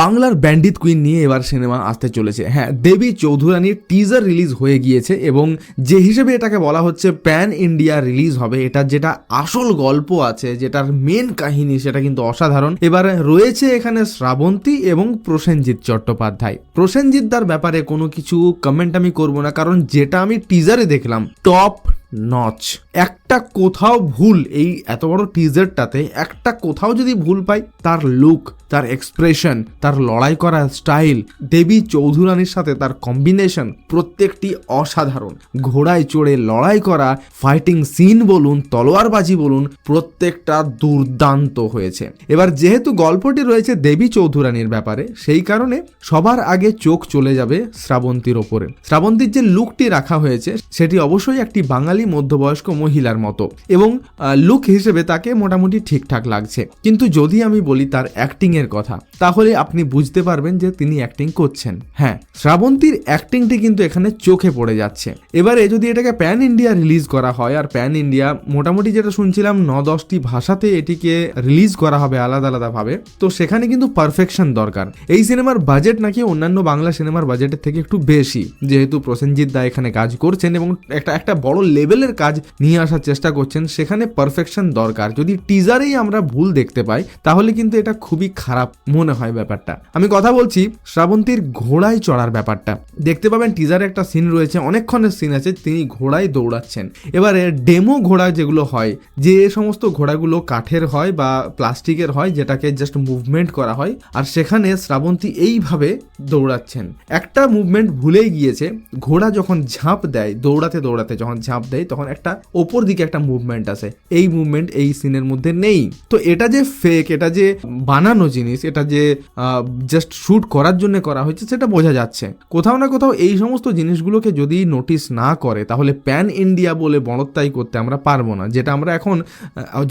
বাংলার ব্যান্ডিত কুইন নিয়ে এবার সিনেমা আসতে চলেছে। হ্যাঁ দেবী চৌধুরানীর টিজার রিলিজ হয়ে গিয়েছে এবং যে হিসেবে এটাকে বলা হচ্ছে প্যান ইন্ডিয়া রিলিজ হবে, এটার যেটা আসল গল্প আছে, যেটার মেন কাহিনী, সেটা কিন্তু অসাধারণ। এবার রয়েছে এখানে শ্রাবন্তী এবং প্রসেনজিৎ চট্টোপাধ্যায়। প্রসেনজিৎ দার ব্যাপারে কোনো কিছু কমেন্ট আমি করব না, কারণ যেটা আমি টিজারে দেখলাম টপ নচ একটা কোথাও ভুল এই এত বড় টিজারটাতে একটা কোথাও যদি ভুল পাই, তার লুক তার এক্সপ্রেশন তার লড়াই করার স্টাইল দেবী চৌধুরানীর সাথে তার কম্বিনেশন প্রত্যেকটি অসাধারণ। ঘোড়ায় চড়ে লড়াই করা ফাইটিং সিন বলুন, তলোয়ারবাজি বলুন, প্রত্যেকটা দুর্দান্ত হয়েছে। এবার যেহেতু গল্পটি রয়েছে দেবী চৌধুরানীর ব্যাপারে, সেই কারণে সবার আগে চোখ চলে যাবে শ্রাবন্তীর ওপরে। শ্রাবন্তীর যে লুকটি রাখা হয়েছে, সেটি অবশ্যই একটি বাঙালি মধ্যবয়স্ক মহিলার মতো। এবং লুক হিসেবে তাকে মোটামুটি ঠিকঠাক লাগছে। কিন্তু যদি আমি বলি তার অ্যাক্টিং এর কথা, তাহলে আপনি বুঝতে পারবেন যে তিনি অ্যাক্টিং করছেন। হ্যাঁ শ্রাবন্তীর অ্যাক্টিংটি কিন্তু এখানে চোখে পড়ে যাচ্ছে। এবারে যদি এটাকে প্যান ইন্ডিয়া রিলিজ করা হয়, আর প্যান ইন্ডিয়া মোটামুটি যেটা শুনছিলাম ন দশটি ভাষাতে এটিকে রিলিজ করা হবে আলাদা আলাদা ভাবে তো সেখানে কিন্তু পারফেকশন দরকার। এই সিনেমার বাজেট নাকি অন্যান্য বাংলা সিনেমার বাজেটের থেকে একটু বেশি। যেহেতু প্রসেনজিৎ দা এখানে কাজ করছেন এবং একটা একটা বড় লেভেলের কাজ নিয়ে আসার চেষ্টা করছেন, সেখানে পারফেকশন দরকার। যদি টিজারেই আমরা ভুল দেখতে পাই, তাহলে কিন্তু এটা খুবই খারাপ মনে হয় ব্যাপারটা। আমি কথা বলছি শ্রাবন্তীর ঘোড়ায় চড়ার ব্যাপারটা। দেখতে পাবেন টিজারে একটা সিন রয়েছে, অনেকক্ষণের সিন আছে, তিনি ঘোড়ায় দৌড়াচ্ছেন। এবারে ডেমো ঘোড়া যেগুলো হয়, যে সমস্ত ঘোড়াগুলো কাঠের হয় বা প্লাস্টিকের হয়, যেটাকে জাস্ট মুভমেন্ট করা হয়, আর সেখানে শ্রাবন্তী এইভাবে দৌড়াচ্ছেন। একটা মুভমেন্ট ভুলেই গিয়েছে, ঘোড়া যখন ঝাঁপ দেয়, দৌড়াতে দৌড়াতে যখন ঝাঁপ দেয়, তখন একটা ওপর দিকে একটা মুভমেন্ট আসে এই মুভমেন্ট এই সিনের মধ্যে নেই। তো এটা যে ফেক এটা যে বানানো জিনিস, এটা যে জাস্ট শুট করার জন্য করা হয়েছে, সেটা বোঝা যাচ্ছে। কোথাও না কোথাও এই সমস্ত জিনিসগুলোকে যদি নোটিস না করে, তাহলে প্যান ইন্ডিয়া বলে বড়ত্বাই করতে আমরা পারব না। যেটা আমরা এখন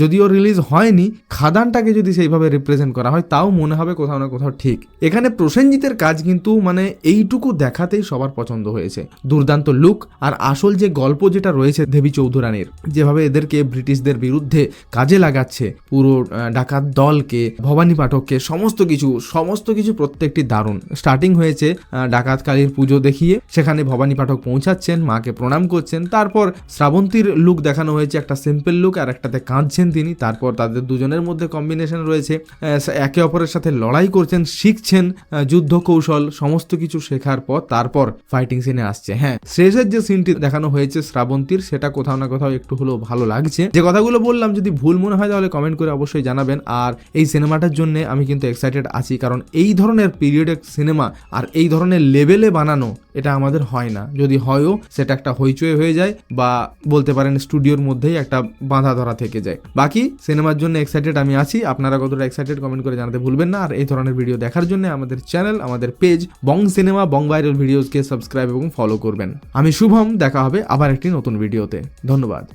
যদিও রিলিজ হয়নি, খাদানটাকে যদি সেইভাবে রিপ্রেজেন্ট করা হয়, তাও মনে হবে কোথাও না কোথাও ঠিক। এখানে প্রসেনজিতের কাজ কিন্তু মানে এইটুকু দেখাতেই সবার পছন্দ হয়েছে। দুর্দান্ত লুক আর আসল যে গল্প যেটা রয়েছে দেবী চৌধুরানীর যেভাবে এদেরকে ব্রিটিশদের বিরুদ্ধে কাজে লাগাচ্ছে, পুরো ডাকাত দলকে, ভবানী পাঠককে, সমস্ত কিছু সমস্ত কিছু প্রত্যেকটি দারুণ। স্টার্টিং হয়েছে ডাকাত কালীর পুজো দেখিয়ে, সেখানে ভবানী পাঠক পৌঁছাচ্ছেন, মাকে প্রণাম করছেন, তারপর শ্রাবন্তীর লুক দেখানো হয়েছে, একটা সিম্পল লুক আর একটাতে কাঁদছেন তিনি, তারপর তাদের দুজনের মধ্যে কম্বিনেশন রয়েছে একে অপরের সাথে লড়াই করছেন, শিখছেন যুদ্ধ কৌশল সমস্ত কিছু শেখার পর তারপর ফাইটিং সিনে আসছে। হ্যাঁ শেষের যে সিনটি দেখানো হয়েছে শ্রাবন্তীর, সেটা কোথাও না কোথাও একটু হলেও ভালো লাগছে। যে কথাগুলো বললাম, যদি ভুল মনে হয় তাহলে কমেন্ট করে অবশ্যই জানাবেন। আর এই সিনেমাটার জন্য আমি কিন্তু এক্সাইটেড আছি, কারণ এই ধরনের পিরিয়ডিক সিনেমা আর এই ধরনের লেভেলে বানানো এটা আমাদের হয় না। যদি হয়ও, সেটা একটা হইচই হয়ে যায় বা বলতে পারেন স্টুডিওর মধ্যেই একটা বাঁধা ধরা থেকে যায়। বাকি সিনেমার জন্য এক্সাইটেড আমি আছি। আপনারা কতটা এক্সাইটেড কমেন্ট করে জানাতে ভুলবেন না। আর এই ধরনের ভিডিও দেখার জন্য আমাদের চ্যানেল আমাদের page Bong cinema Bong viral ভিডিওসকে subscribe এবং ফলো করবেন। আমি শুভম, দেখা হবে আবার একটি নতুন ভিডিওতে ধন্যবাদ।